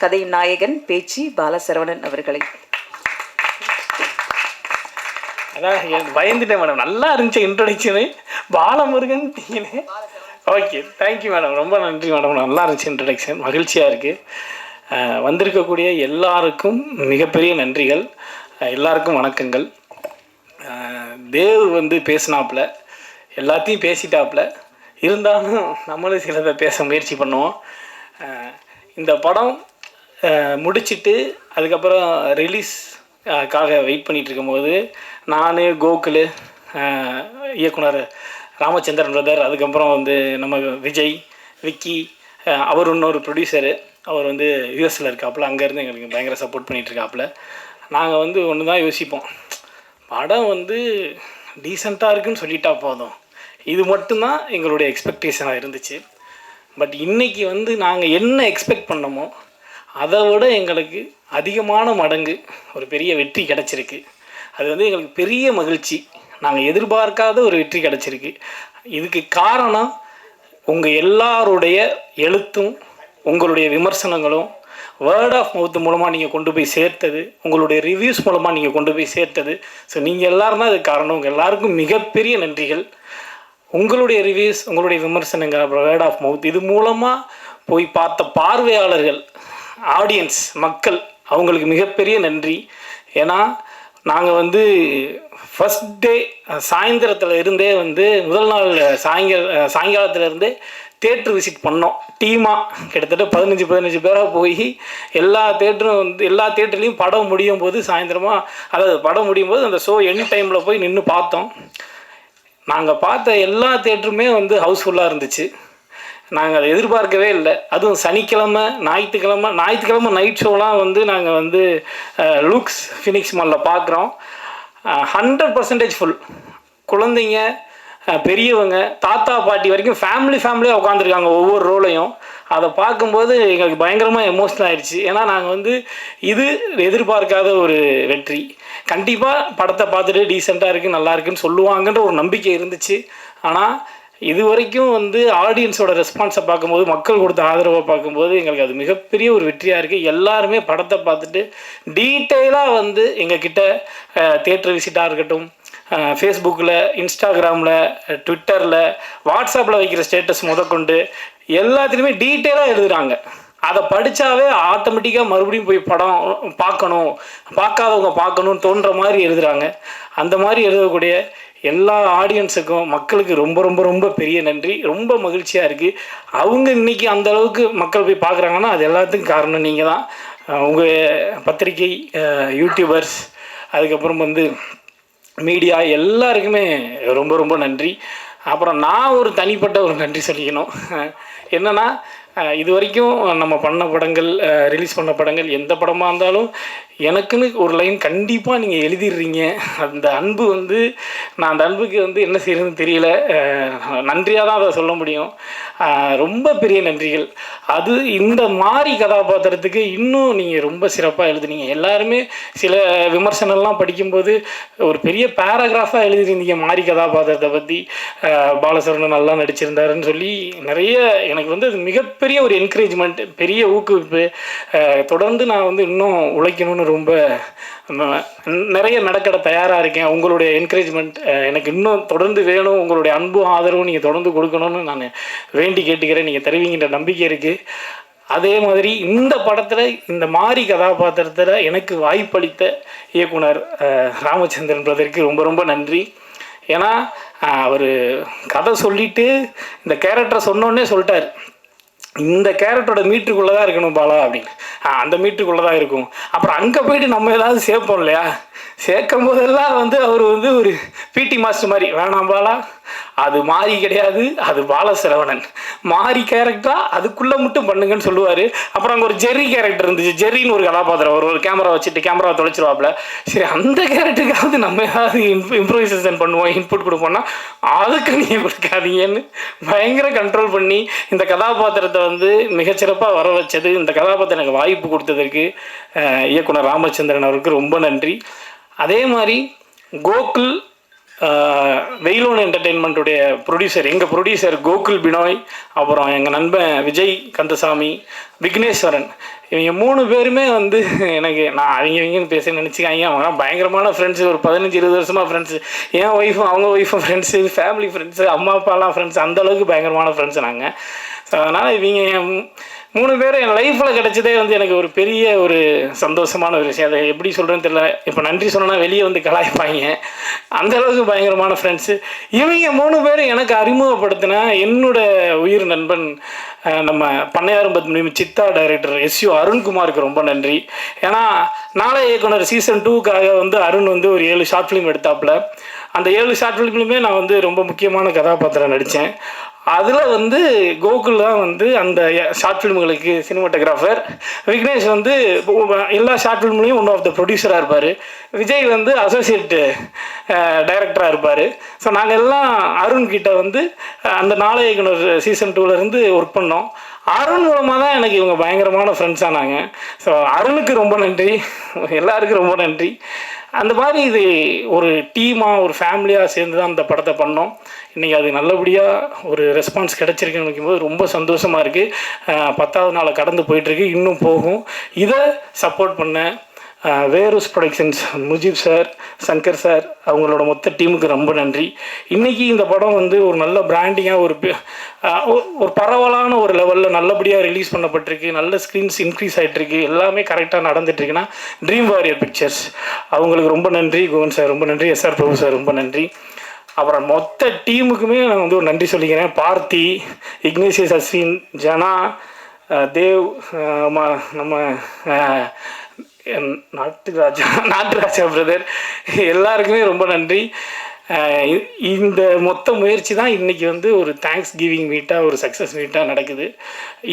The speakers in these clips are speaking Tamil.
கதையின் நாயகன் பேச்சி பாலசரவணன் அவர்களை. அதான் பயந்துட்டேன் மேடம் நல்லா இருந்துச்சு இன்ட்ரடக்ஷனு பாலமுருகன் டீனு ஓகே தேங்க்யூ மேடம் ரொம்ப நன்றி மேடம் நல்லா இருந்துச்சு இன்ட்ரடக்ஷன் மகிழ்ச்சியாக இருக்குது வந்திருக்கக்கூடிய எல்லாருக்கும் மிகப்பெரிய நன்றிகள். எல்லாருக்கும் வணக்கங்கள். தேவ் வந்து பேசினாப்புல. எல்லாத்தையும் பேசிட்டாப்புல. இருந்தாலும் நம்மளும் சிலதை பேச முயற்சி பண்ணுவோம். இந்த படம் முடிச்சுட்டு அதுக்கப்புறம் ரிலீஸ் காக வெயிட் பண்ணிட்டு இருக்கும்போது நான் கோகுல் இயக்குனர் ராமச்சந்திரன் பிரதர் அதுக்கப்புறம் வந்து நம்ம விஜய் விக்கி அவர் இன்னொரு ப்ரொடியூசரு அவர் வந்து யூஎஸில் இருக்காப்புல அங்கேருந்து எங்களுக்கு பயங்கர சப்போர்ட் பண்ணிகிட்டு இருக்காப்புல. நாங்கள் வந்து ஒன்று தான் யோசிப்போம். படம் வந்து டீசெண்டாக இருக்குன்னு சொல்லிட்டா போதும். இது மட்டும்தான் எங்களுடைய எக்ஸ்பெக்டேஷனாக இருந்துச்சு. பட் இன்றைக்கி வந்து நாங்கள் என்ன எக்ஸ்பெக்ட் பண்ணோமோ அதை விட எங்களுக்கு அதிகமான மடங்கு ஒரு பெரிய வெற்றி கிடச்சிருக்கு. அது வந்து எங்களுக்கு பெரிய மகிழ்ச்சி. நாங்கள் எதிர்பார்க்காத ஒரு வெற்றி கிடச்சிருக்கு. இதுக்கு காரணம் உங்கள் எல்லாருடைய எழுத்தும் உங்களுடைய விமர்சனங்களும் வேர்ட் ஆஃப் மவுத் மூலமாக நீங்கள் கொண்டு போய் சேர்த்தது உங்களுடைய ரிவ்யூஸ் மூலமாக நீங்கள் கொண்டு போய் சேர்த்தது. ஸோ நீங்கள் எல்லாரும் தான் அதுக்கு காரணம். உங்கள் எல்லாருக்கும் மிகப்பெரிய நன்றிகள். உங்களுடைய ரிவ்யூஸ் உங்களுடைய விமர்சனங்கள் அப்புறம் வேர்ட் ஆஃப் மவுத் இது மூலமாக போய் பார்த்த பார்வையாளர்கள் ஆடியன்ஸ் மக்கள் அவங்களுக்கு மிகப்பெரிய நன்றி. ஏன்னா நாங்கள் வந்து ஃபஸ்ட் டே சாயந்தரத்தில் இருந்தே வந்து முதல் நாள் சாயங்கால சாயங்காலத்துல இருந்தே தேட்ரு விசிட் பண்ணோம். டீமாக கிட்டத்தட்ட பதினஞ்சு பதினஞ்சு பேராக போய் எல்லா தேட்டரும் வந்து எல்லா தேட்டர்லேயும் படம் முடியும் போது சாயந்தரமாக அதாவது படம் முடியும் போது அந்த ஷோ என் டைமில் போய் நின்று பார்த்தோம். நாங்கள் பார்த்த எல்லா தேட்டருமே வந்து ஹவுஸ்ஃபுல்லாக இருந்துச்சு. நாங்கள் அதை எதிர்பார்க்கவே இல்லை. அதுவும் சனிக்கிழமை ஞாயிற்றுக்கிழமை ஞாயிற்றுக்கிழமை நைட் ஷோலாம் வந்து நாங்கள் வந்து லூக்ஸ் ஃபினிக்ஸ் மாலில் பார்க்குறோம் ஹண்ட்ரட் பர்சன்டேஜ் ஃபுல் குழந்தைங்க பெரியவங்க தாத்தா பாட்டி வரைக்கும் ஃபேமிலி ஃபேமிலியாக உட்காந்துருக்காங்க ஒவ்வொரு ரோலையும் அதை பார்க்கும்போது எங்களுக்கு பயங்கரமாக எமோஷனல் ஆயிடுச்சு. ஏன்னா நாங்கள் வந்து இது எதிர்பார்க்காத ஒரு வெற்றி. கண்டிப்பாக படத்தை பார்த்துட்டு டீசெண்டாக இருக்குது நல்லா இருக்குன்னு சொல்லுவாங்கன்ற ஒரு நம்பிக்கை இருந்துச்சு. ஆனால் இது வரைக்கும் வந்து ஆடியன்ஸோட ரெஸ்பான்ஸை பார்க்கும்போது மக்கள் கொடுத்த ஆதரவை பார்க்கும்போது எங்களுக்கு அது மிகப்பெரிய ஒரு வெற்றியாக இருக்குது எல்லாருமே படத்தை பார்த்துட்டு டீட்டெயிலாக வந்து எங்ககிட்ட தேட்டர் விசிட்டாக இருக்கட்டும் ஃபேஸ்புக்கில் இன்ஸ்டாகிராமில் ட்விட்டரில் வாட்ஸ்அப்பில் வைக்கிற ஸ்டேட்டஸ் முதற்கொண்டு எல்லாத்துலேயுமே டீட்டெயிலாக எழுதுகிறாங்க அதை படித்தாவே ஆட்டோமேட்டிக்காக மறுபடியும் போய் படம் பார்க்கணும் பார்க்காதவங்க பார்க்கணும்னு தோன்ற மாதிரி எழுதுகிறாங்க அந்த மாதிரி எழுதக்கூடிய எல்லா ஆடியன்ஸுக்கும் மக்களுக்கு ரொம்ப ரொம்ப ரொம்ப பெரிய நன்றி. ரொம்ப மகிழ்ச்சியாக இருக்குது அவங்க இன்னைக்கு அந்த அளவுக்கு மக்கள் போய் பார்க்குறாங்கன்னா அது எல்லாத்துக்கும் காரணம் நீங்கள் தான் உங்கள் பத்திரிகை யூடியூபர்ஸ் அதுக்கப்புறம் வந்து மீடியா எல்லாருக்குமே ரொம்ப ரொம்ப நன்றி. அப்புறம் நான் ஒரு தனிப்பட்ட ஒரு நன்றி சொல்லிக்கணும். என்னென்னா இது வரைக்கும் நம்ம பண்ண படங்கள் ரிலீஸ் பண்ண படங்கள் எந்த படமாக இருந்தாலும் எனக்குன்னு ஒரு லைன் கண்டிப்பாக நீங்கள் எழுதிடுறீங்க. அந்த அன்பு வந்து நான் அந்த அன்புக்கு வந்து என்ன செய்யறதுன்னு தெரியல. நன்றியாக தான் அதை சொல்ல முடியும். ரொம்ப பெரிய நன்றிகள். அது இந்த மாதிரி கதாபாத்திரத்துக்கு இன்னும் நீங்கள் ரொம்ப சிறப்பாக எழுதுனீங்க. எல்லாருமே சில விமர்சனம்லாம் படிக்கும்போது ஒரு பெரிய பேராகிராஃபாக எழுதியிருந்தீங்க மாறி கதாபாத்திரத்தை பற்றி பாலசரணன் நல்லா நடிச்சிருந்தாருன்னு சொல்லி நிறைய எனக்கு வந்து அது மிகப்பெரிய ஒரு என்கரேஜ்மெண்ட் பெரிய ஊக்குவிப்பு. தொடர்ந்து நான் வந்து இன்னும் உழைக்கணும்னு ரொம்ப நிறைய நடக்கட தயாராக இருக்கேன். உங்களுடைய என்கரேஜ்மெண்ட் எனக்கு இன்னும் தொடர்ந்து வேணும். உங்களுடைய அன்பும் ஆதரவும் நீங்கள் தொடர்ந்து கொடுக்கணும்னு நான் வேண்டி கேட்டுக்கிறேன். நீங்கள் தருவீங்கன்ற நம்பிக்கை இருக்குது அதே மாதிரி இந்த படத்தில் இந்த மாதிரி கதாபாத்திரத்தில் எனக்கு வாய்ப்பளித்த இயக்குனர் ராமச்சந்திரன் பிரதருக்கு ரொம்ப ரொம்ப நன்றி. ஏன்னா அவர் கதை சொல்லிட்டு இந்த கேரக்டரை சொன்னோன்னே சொல்லிட்டார். இந்த கேரட்டோட மீட்டருக்குள்ளே தான் இருக்கணும் பாலா அப்படின்னு. அந்த மீட்டருக்குள்ளே தான் இருக்கும். அப்புறம் அங்கே போயிட்டு நம்ம ஏதாவது சேர்ப்போம் இல்லையா? சேர்க்கும் போதெல்லாம் வந்து அவர் வந்து ஒரு பிடி மாஸ்டர் மாதிரி வேணாம் பாலா. அது மாறி கிடையாது அது பாலசிரவணன் மாறி கேரக்டரா அதுக்குள்ளே மட்டும் பண்ணுங்கன்னு சொல்லுவார். அப்புறம் அங்கே ஒரு ஜெர்ரி கேரக்டர் இருந்துச்சு. ஜெர்ரின்னு ஒரு கதாபாத்திரம். ஒரு ஒரு கேமரா வச்சுட்டு கேமரா தொலைச்சிருவாப்ல சரி அந்த கேரக்டருக்காவது நம்ம ஏதாவது இம்ப்ரூவைசேஷன் பண்ணுவோம் இன்புட் கொடுப்போம்னா அதுக்கு நீங்கள் கொடுக்காதீங்கன்னு பயங்கர கண்ட்ரோல் பண்ணி இந்த கதாபாத்திரத்தை வந்து மிகச்சிறப்பாக வர வச்சது. இந்த கதாபாத்திரம் எனக்கு வாய்ப்பு கொடுத்ததற்கு இயக்குனர் ராமச்சந்திரன் அவருக்கு ரொம்ப நன்றி. அதே மாதிரி கோகுல் வெயிலோன் என்டர்டெயின்மெண்ட்டுடைய ப்ரொடியூசர் எங்கள் ப்ரொடியூசர் கோகுல் பினோய் அப்புறம் எங்கள் நண்பன் விஜய் கந்தசாமி விக்னேஸ்வரன் இவங்க மூணு பேருமே வந்து எனக்கு நான் அவங்க இவங்கன்னு பேச நினச்சிக்காங்க. அவங்க பயங்கரமான ஃப்ரெண்ட்ஸு ஒரு பதினஞ்சு இருபது வருஷமாக ஃப்ரெண்ட்ஸு என் ஒய்ஃபும் அவங்க ஒய்ஃபும் ஃப்ரெண்ட்ஸு ஃபேமிலி ஃப்ரெண்ட்ஸு அம்மா அப்பாலாம் ஃப்ரெண்ட்ஸ் அந்தளவுக்கு பயங்கரமான ஃப்ரெண்ட்ஸ் நாங்கள் ஸோ அதனால் இவங்க மூணு பேரும் என் லைஃப்பில் கிடச்சதே வந்து எனக்கு ஒரு பெரிய ஒரு சந்தோஷமான ஒரு விஷயம். அதை எப்படி சொல்கிறேன்னு தெரியல. இப்போ நன்றி சொன்னா வெளியே வந்து கலாய்ப்பாங்க. அந்த அளவுக்கு பயங்கரமான ஃப்ரெண்ட்ஸு இவங்க மூணு பேரும் எனக்கு அறிமுகப்படுத்தினா என்னோட உயிர் நண்பன் நம்ம பண்ணையாரும் பத்மனி சித்தா டைரக்டர் எஸ்யூ அருண்குமாருக்கு ரொம்ப நன்றி. ஏன்னா நாளை இயக்குனர் சீசன் டூக்காக வந்து அருண் வந்து ஒரு ஏழு ஷார்ட் ஃபிலிம் எடுத்தாப்புல. அந்த ஏழு ஷார்ட் ஃபிலிம்லையுமே நான் வந்து ரொம்ப முக்கியமான கதாபாத்திரம் நடித்தேன் அதில் வந்து கோகுல் தான் வந்து அந்த ஷார்ட் ஃபிலிம்களுக்கு சினிமாட்டோகிராஃபர் விக்னேஷ் வந்து எல்லா ஷார்ட் ஃபிலிம்லேயும் ஒன் ஆஃப் த ப்ரொடியூசராக இருப்பார். விஜய் வந்து அசோசியேட்டு டைரக்டராக இருப்பார். ஸோ நாங்கள் எல்லாம் அருண் கிட்ட வந்து அந்த அந்த நாளையகுனர் சீசன் டூலேருந்து ஒர்க் பண்ணோம். அருண் மூலமாக தான் எனக்கு இவங்க பயங்கரமான ஃப்ரெண்ட்ஸ் ஆனாங்க. ஸோ அருணுக்கு ரொம்ப நன்றி. எல்லாருக்கும் ரொம்ப நன்றி. அந்த மாதிரி இது ஒரு டீமாக ஒரு ஃபேமிலியாக சேர்ந்து தான் அந்த படத்தை பண்ணோம். இன்றைக்கி அது நல்லபடியாக ஒரு ரெஸ்பான்ஸ் கிடச்சிருக்குன்னு நினைக்கும்போது ரொம்ப சந்தோஷமாக இருக்குது பத்தாவது நாளை கடந்து போயிட்டுருக்கு இன்னும் போகும். இதை சப்போர்ட் பண்ண வேரூஸ் productions Mujeeb sir Shankar sir அவங்களோட மொத்த டீமுக்கு ரொம்ப நன்றி. இன்றைக்கி இந்த படம் வந்து ஒரு நல்ல பிராண்டிங்காக ஒரு ஒரு பரவலான ஒரு லெவலில் நல்லபடியாக ரிலீஸ் பண்ணப்பட்டிருக்கு. நல்ல ஸ்க்ரீன்ஸ் இன்க்ரீஸ் ஆகிட்டுருக்கு எல்லாமே கரெக்டாக நடந்துட்டுருக்குன்னா ட்ரீம் வாரியர் பிக்சர்ஸ் அவங்களுக்கு ரொம்ப நன்றி. குவன் சார் ரொம்ப நன்றி. எஸ்ஆர் பிரபு சார் ரொம்ப நன்றி. அப்புறம் மொத்த டீமுக்குமே நான் வந்து ஒரு நன்றி சொல்லிக்கிறேன். பார்த்தி இக்னேசியஸ் அஸ்வின் ஜனா தேவ் நம்ம என் நாட்டு ராஜா நாட்டு ராஜா பிரதர் எல்லாருக்குமே ரொம்ப நன்றி. இந்த மொத்த முயற்சி தான் இன்றைக்கி வந்து ஒரு தேங்க்ஸ் கிவிங் மீட்டாக ஒரு சக்ஸஸ் மீட்டாக நடக்குது.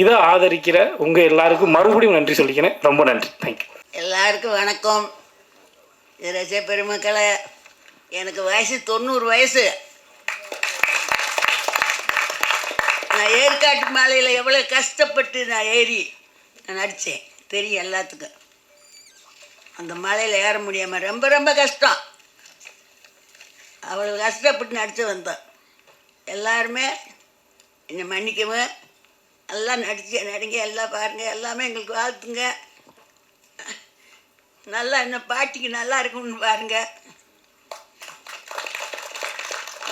இதை ஆதரிக்கிற உங்கள் எல்லாருக்கும் மறுபடியும் நன்றி சொல்லிக்கிறேன். ரொம்ப நன்றி. தேங்க்யூ எல்லாருக்கும் வணக்கம். ரச பெருமக்களை எனக்கு வயசு தொண்ணூறு வயசு. நான் ஏற்காட்டு மாலையில் எவ்வளோ கஷ்டப்பட்டு நான் ஏறி நான் நடித்தேன் தெரியும் எல்லாத்துக்கும். அந்த மலையில் ஏற முடியாமல் ரொம்ப ரொம்ப கஷ்டம். அவ்வளோ கஷ்டப்பட்டு நடித்து வந்தோம். எல்லாருமே என்னை மன்னிக்கவும் எல்லாம் நடிச்சு நடிங்க எல்லாம் பாருங்கள் எல்லாமே எங்களுக்கு வாழ்த்துங்க. நல்லா என்ன பாட்டிக்கு நல்லா இருக்கும்னு பாருங்க.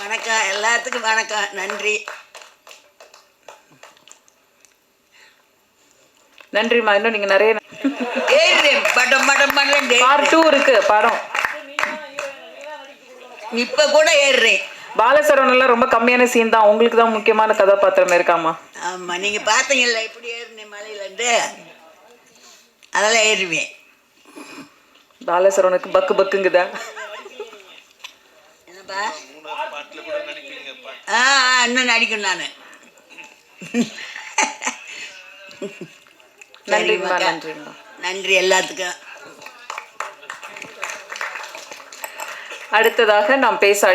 வணக்கம் எல்லாத்துக்கும் வணக்கம் நன்றி. நன்றிம்மா இன்னும் நீங்கள் நிறைய படம் படம் படம் பார்ட் டூ இருக்கு படம். இப்போ கூட ஏறுறேன் பாலசரவணெல்லாம் ரொம்ப கம்மியான சீன் தான். உங்களுக்கு தான் முக்கியமான கதாபாத்திரம் இருக்காமா? ஆமாம் நீங்கள் பார்த்தீங்கல்ல எப்படி ஏறினேன் மலையிலேருந்து? அதெல்லாம் ஏறுவேன். பாலசரவனுக்கு பக்கு பக்குங்குதா? என்னப்பா? ஆ ஆ, இன்னும் நடிக்கும் நான். நன்றிம்மா நன்றிம்மா. நன்றி எல்லாத்துக்கும். அடுத்ததாக நாம் பேச